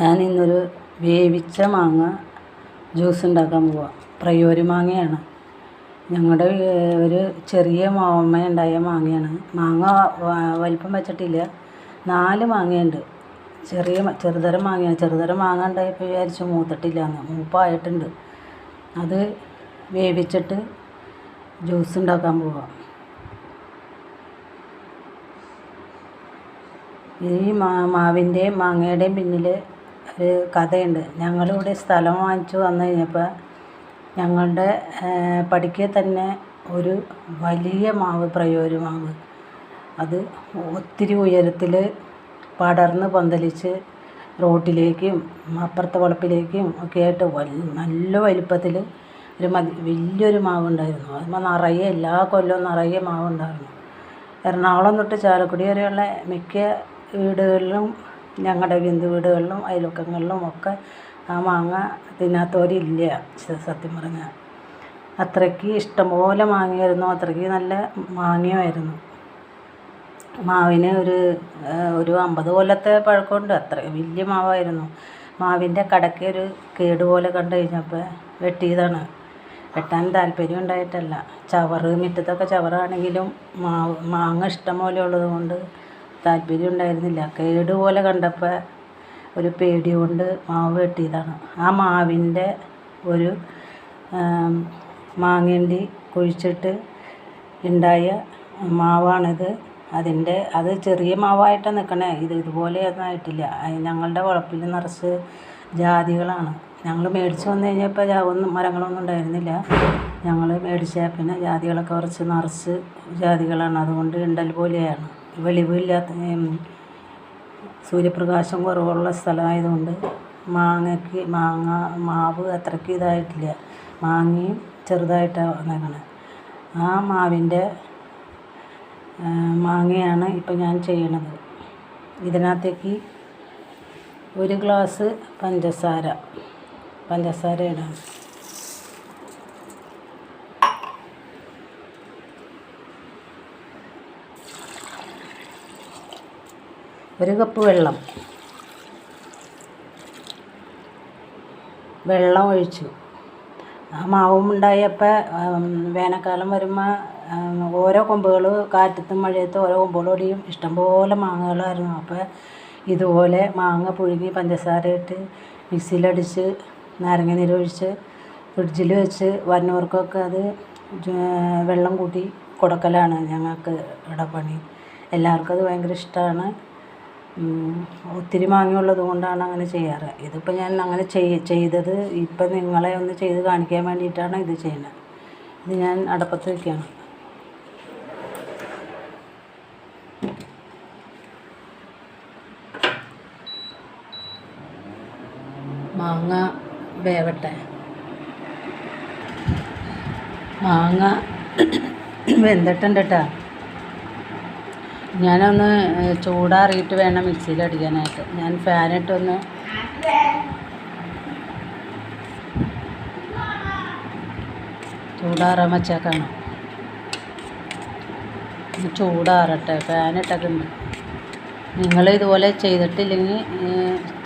ഞാൻ ഇന്നൊരു വേവിച്ച മാങ്ങ ജ്യൂസ് ഉണ്ടാക്കാൻ പോവാം. പ്രയോരി മാങ്ങയാണ്. ഞങ്ങളുടെ ഒരു ചെറിയ മാമ ഉണ്ടായ മാങ്ങയാണ്. മാങ്ങ വലിപ്പം വെച്ചിട്ടില്ല. നാല് മാങ്ങയുണ്ട്. ചെറിയ ചെറുതരം മാങ്ങയാണ്. ചെറുതരം മാങ്ങ ഉണ്ടായപ്പോൾ വിചാരിച്ചു മൂത്തിട്ടില്ല എന്ന് മൂപ്പായിട്ടുണ്ട്. അത് വേവിച്ചിട്ട് ജ്യൂസ് ഉണ്ടാക്കാൻ പോവാം. ഈ മാവിന്റെയും മാങ്ങയുടെയും പിന്നിൽ ഒരു കഥയുണ്ട്. ഞങ്ങളിവിടെ സ്ഥലം വാങ്ങിച്ചു വന്നു കഴിഞ്ഞപ്പോൾ ഞങ്ങളുടെ പടിക്കൽ തന്നെ ഒരു വലിയ മാവ് പ്രയോരി മാവ്. അത് ഒത്തിരി ഉയരത്തിൽ പടർന്ന് പന്തലിച്ച് റോട്ടിലേക്കും അപ്പുറത്തെ വളപ്പിലേക്കും ഒക്കെ ആയിട്ട് നല്ല വലിപ്പത്തിൽ ഒരു മതി വലിയൊരു മാവുണ്ടായിരുന്നു. അതുമ്മേ നിറയെ എല്ലാ കൊല്ലവും നിറയെ മാവുണ്ടായിരുന്നു. എറണാകുളം തൊട്ട് ചാലക്കുടി വരെയുള്ള മിക്ക വീടുകളിലും ഞങ്ങളുടെ ബന്ധു വീടുകളിലും അയൽവക്കങ്ങളിലും ഒക്കെ ആ മാങ്ങ തിന്നാത്തവരില്ല സത്യം പറഞ്ഞാൽ അത്രയ്ക്ക് ഇഷ്ടംപോലെ മാങ്ങയായിരുന്നു. അത്രയ്ക്ക് നല്ല മാങ്ങയായിരുന്നു മാവിന് ഒരു ഒരു അമ്പത് കൊല്ലത്തെ പഴക്കമുണ്ട്. അത്ര വലിയ മാവായിരുന്നു. മാവിന്റെ കടയ്ക്ക് ഒരു കേട് പോലെ കണ്ടു കഴിഞ്ഞപ്പോൾ വെട്ടിയതാണ്. വെട്ടാൻ താല്പര്യം ഉണ്ടായിട്ടല്ല. ചവറ് മുറ്റത്തൊക്കെ ചവറാണെങ്കിലും മാവ് മാങ്ങ ഇഷ്ടം പോലെ ഉള്ളത് കൊണ്ട് താല്പര്യം ഉണ്ടായിരുന്നില്ല. കേട് പോലെ കണ്ടപ്പോൾ ഒരു പേടി കൊണ്ട് മാവ് വെട്ടിയതാണ്. ആ മാവിന്റെ ഒരു മാങ്ങേണ്ടി കുഴിച്ചിട്ട് ഉണ്ടായ മാവാണിത്. അതിന്റെ അത് ചെറിയ മാവായിട്ടാണ് നിൽക്കണേ ഇത് ഇതുപോലെയൊന്നും ആയിട്ടില്ല. ഞങ്ങളുടെ വളപ്പിൽ നിറച്ച് ജാതികളാണ്. ഞങ്ങൾ മേടിച്ച് വന്നു കഴിഞ്ഞപ്പോൾ ഒന്നും മരങ്ങളൊന്നും ഉണ്ടായിരുന്നില്ല. ഞങ്ങൾ മേടിച്ച പിന്നെ ജാതികളൊക്കെ കുറച്ച് നിറച്ച് ജാതികളാണ്. അതുകൊണ്ട് ഇണ്ടൽ പോലെയാണ്. വെളിവില്ലാത്ത സൂര്യപ്രകാശം കുറവുള്ള സ്ഥലമായതുകൊണ്ട് മാങ്ങയ്ക്ക് മാങ്ങ മാവ് അത്രയ്ക്ക് ഇതായിട്ടില്ല. മാങ്ങയും ചെറുതായിട്ടാണ് വന്നേക്കണേ. ആ മാവിന്റെ മാങ്ങയാണ് ഇപ്പം ഞാൻ ചെയ്യണത്. ഇതിനകത്തേക്ക് ഒരു ഗ്ലാസ് പഞ്ചസാര പഞ്ചസാര ഇടാം. ഒരു കപ്പ് വെള്ളം. വെള്ളം ഒഴിച്ചു. ആ മാവും ഉണ്ടായപ്പോൾ വേനൽക്കാലം വരുമ്പോൾ ഓരോ കൊമ്പുകൾ കാറ്റത്തും മഴയത്തും ഓരോ കൊമ്പുകളോടെയും ഇഷ്ടംപോലെ മാങ്ങകളായിരുന്നു. അപ്പോൾ ഇതുപോലെ മാങ്ങ പുഴുങ്ങി പഞ്ചസാര ഇട്ട് മിക്സിയിലടിച്ച് നാരങ്ങ നീരൊഴിച്ച് ഫ്രിഡ്ജിൽ വെച്ച് വരുന്നവർക്കൊക്കെ അത് വെള്ളം കൂട്ടി കൊടുക്കലാണ് ഞങ്ങൾക്ക് ഇവിടെ പണി. എല്ലാവർക്കും അത് ഭയങ്കര ഇഷ്ടമാണ് ഒത്തിരി മാങ്ങ ഉള്ളത് കൊണ്ടാണ് അങ്ങനെ ചെയ്യാറ്. ഇതിപ്പോൾ ഞാൻ അങ്ങനെ ചെയ്തത് ഇപ്പം നിങ്ങളെ ഒന്ന് ചെയ്ത് കാണിക്കാൻ വേണ്ടിയിട്ടാണ് ഇത് ചെയ്യുന്നത്. ഇത് ഞാൻ അടപ്പത്ത് വയ്ക്കുകയാണ് മാങ്ങ വേവട്ടെ. മാങ്ങ വെന്തിട്ടുണ്ട് കേട്ടോ ഞാനൊന്ന് ചൂടാറിയിട്ട് വേണം മിക്സിയിൽ അടിക്കാനായിട്ട്. ഞാൻ ഫാനിട്ടൊന്ന് ചൂടാറാൻ വച്ചേക്കാണ്. ചൂടാറട്ടെ ഫാനിട്ടൊക്കെ ഉണ്ട് നിങ്ങൾ ഇതുപോലെ ചെയ്തിട്ടില്ലെങ്കിൽ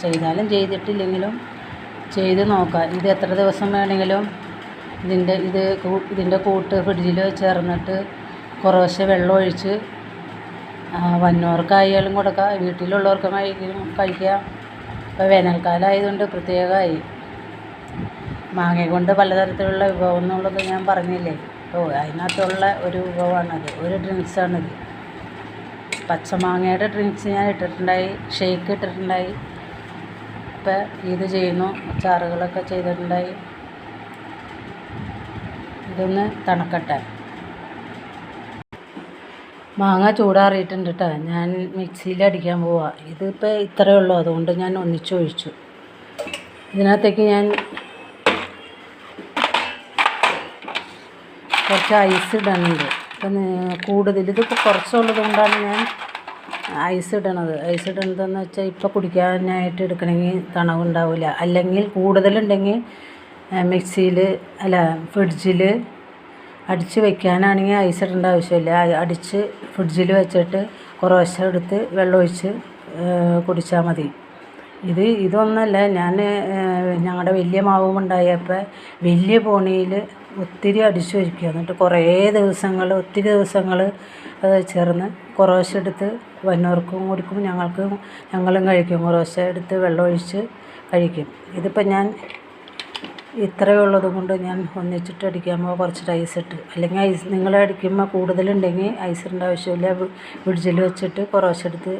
ചെയ്താലും ചെയ്തിട്ടില്ലെങ്കിലും ചെയ്ത് നോക്കാം ഇത് എത്ര ദിവസം വേണമെങ്കിലും ഇതിന്റെ ഇത് ഇതിന്റെ കൂട്ട് ഫ്രിഡ്ജിൽ ചേർന്നിട്ട് കുറേശ്ശെ വെള്ളം ഒഴിച്ച് വന്നവർക്കായാലും കൊടുക്കാം വീട്ടിലുള്ളവർക്ക് കഴിക്കാം ഇപ്പോൾ വേനൽക്കാലം ആയതുകൊണ്ട് പ്രത്യേകമായി മാങ്ങ കൊണ്ട് പലതരത്തിലുള്ള വിഭവം എന്നുള്ളത് ഞാൻ പറഞ്ഞില്ലേ? ഓ അതിനകത്തുള്ള ഒരു വിഭവമാണത് ഒരു ഡ്രിങ്ക്സാണിത്. പച്ചമാങ്ങയുടെ ഡ്രിങ്ക്സ് ഞാൻ ഇട്ടിട്ടുണ്ടായി ഷേക്ക് ഇട്ടിട്ടുണ്ടായി. ഇപ്പം ഇത് ചെയ്യുന്നു അച്ചാറുകളൊക്കെ ചെയ്തിട്ടുണ്ടായി. ഇതൊന്ന് തണുക്കട്ടെ. മാങ്ങ ചൂടാറിയിട്ടുണ്ട് കേട്ടോ ഞാൻ മിക്സിയിൽ അടിക്കാൻ പോവാ. ഇതിപ്പോൾ ഇത്രയേ ഉള്ളൂ. അതുകൊണ്ട് ഞാൻ ഒന്നിച്ചൊഴിച്ചു ഇതിനകത്തേക്ക് ഞാൻ കുറച്ച് ഐസ് ഇടുന്നുണ്ട് ഇപ്പം കൂടുതൽ ഇതിപ്പോൾ കുറച്ചുള്ളത് കൊണ്ടാണ് ഞാൻ ഐസ് ഇടണത്. ഐസ് ഇടണതെന്ന് വെച്ചാൽ ഇപ്പോൾ കുടിക്കാനായിട്ട് എടുക്കണമെങ്കിൽ തണവുണ്ടാവില്ല അല്ലെങ്കിൽ കൂടുതലുണ്ടെങ്കിൽ മിക്സിയിൽ അല്ല ഫ്രിഡ്ജിൽ അടിച്ച് വെക്കാനാണെങ്കിൽ ഐസ് ഇടേണ്ട ആവശ്യമില്ല. അടിച്ച് ഫ്രിഡ്ജിൽ വെച്ചിട്ട് കുറേശ്ശെ എടുത്ത് വെള്ളം ഒഴിച്ച് കുടിച്ചാൽ മതി. ഇത് ഇതൊന്നുമല്ല ഞാൻ ഞങ്ങളുടെ വലിയ മാവും ഉണ്ടായപ്പോൾ വലിയ പോണിയിൽ ഒത്തിരി അടിച്ചു വയ്ക്കുക എന്നിട്ട് കുറേ ദിവസങ്ങൾ ഒത്തിരി ദിവസങ്ങൾ ചേർന്ന് കുറേശ്ശെ എടുത്ത് വന്നവർക്കും കൊടുക്കും. ഞങ്ങൾക്കും ഞങ്ങളും കഴിക്കും. കുറേശ്ശെ എടുത്ത് വെള്ളമൊഴിച്ച് കഴിക്കും. ഇതിപ്പോൾ ഞാൻ ഇത്രയും ഉള്ളത് കൊണ്ട് ഞാൻ ഒന്നിച്ചിട്ട് അടിക്കുമ്പോൾ കുറച്ച് ഐസ് ഇട്ട്. അല്ലെങ്കിൽ ഐസ് നിങ്ങൾ അടിക്കുമ്പോൾ കൂടുതലുണ്ടെങ്കിൽ ഐസ് ഇടേണ്ട ആവശ്യമില്ല. ഫ്രിഡ്ജിൽ വെച്ചിട്ട് കുറേശ്ശെ എടുത്ത്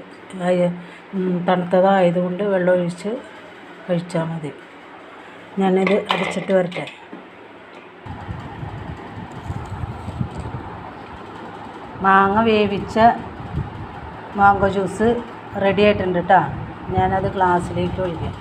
തണുത്തതായതുകൊണ്ട് വെള്ളം ഒഴിച്ച് കഴിച്ചാൽ മതി. ഞാനിത് അടിച്ചിട്ട് വരട്ടെ. മാങ്ങ വേവിച്ച മാങ്കോ ജ്യൂസ് റെഡി ആയിട്ടുണ്ട് കേട്ടോ ഞാനത് ഗ്ലാസ്സിലേക്ക് ഒഴിക്കാം.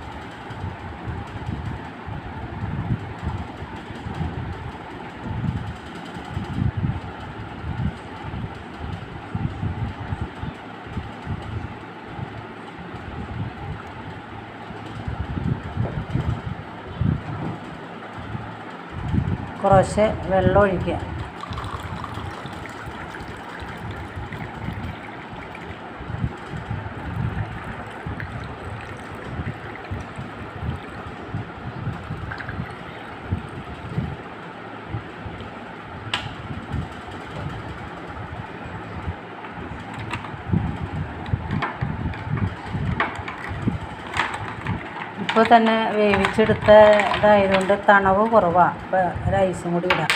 കുറേശ്ശെ വെള്ളം ഒഴിക്കുക ഇപ്പോൾ തന്നെ വേവിച്ചെടുത്തതായതുകൊണ്ട് തണവ് കുറവാണ് അപ്പോൾ ഒരു ഐസും കൂടി ഇടാം.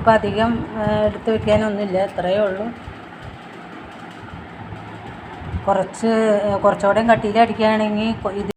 ഇതിപ്പോൾ അധികം എടുത്ത് വയ്ക്കാനൊന്നുമില്ല ഇത്രയേ ഉള്ളൂ. കുറച്ച് കുറച്ചുകൂടെയും കട്ടിയിൽ അടിക്കുകയാണെങ്കിൽ ഇത്